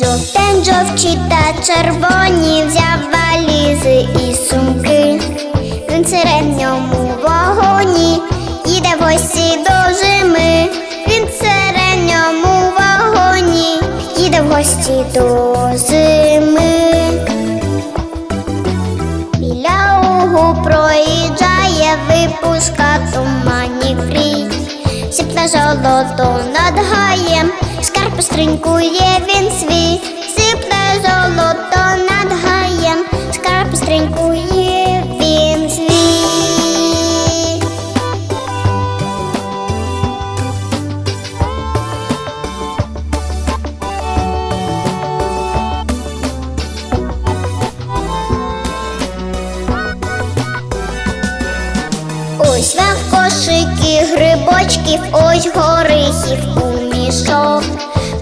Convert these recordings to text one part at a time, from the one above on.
Він жовті та червоні взяв валізи і сумки. Він в середньому вагоні їде в гості до зими. Він в середньому вагоні їде в гості до зими. Біля угу проїжджає випуска туманів рій. Сіпне золото над гаєм, скарб стринькує він свій, Ось вам кошики грибочків, ось горихів у мішок,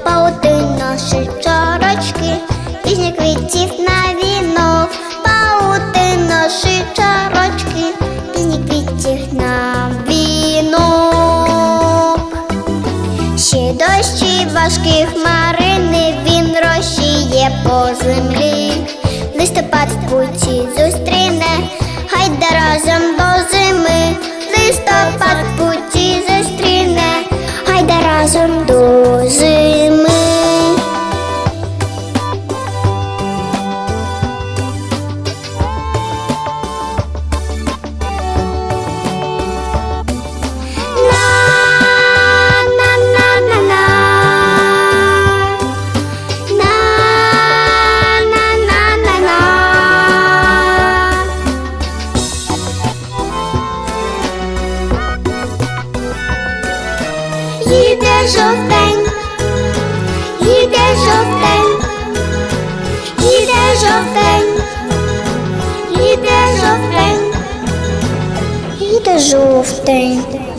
паутина шичарочки, пізні квітів на вінок, паутина шичарочки, пізні квітів на вінок. Ще дощі важкі хмарини він розчіє по землі. Листопад в jovem, da jovem, ide jovem, ide jovem, da jovem.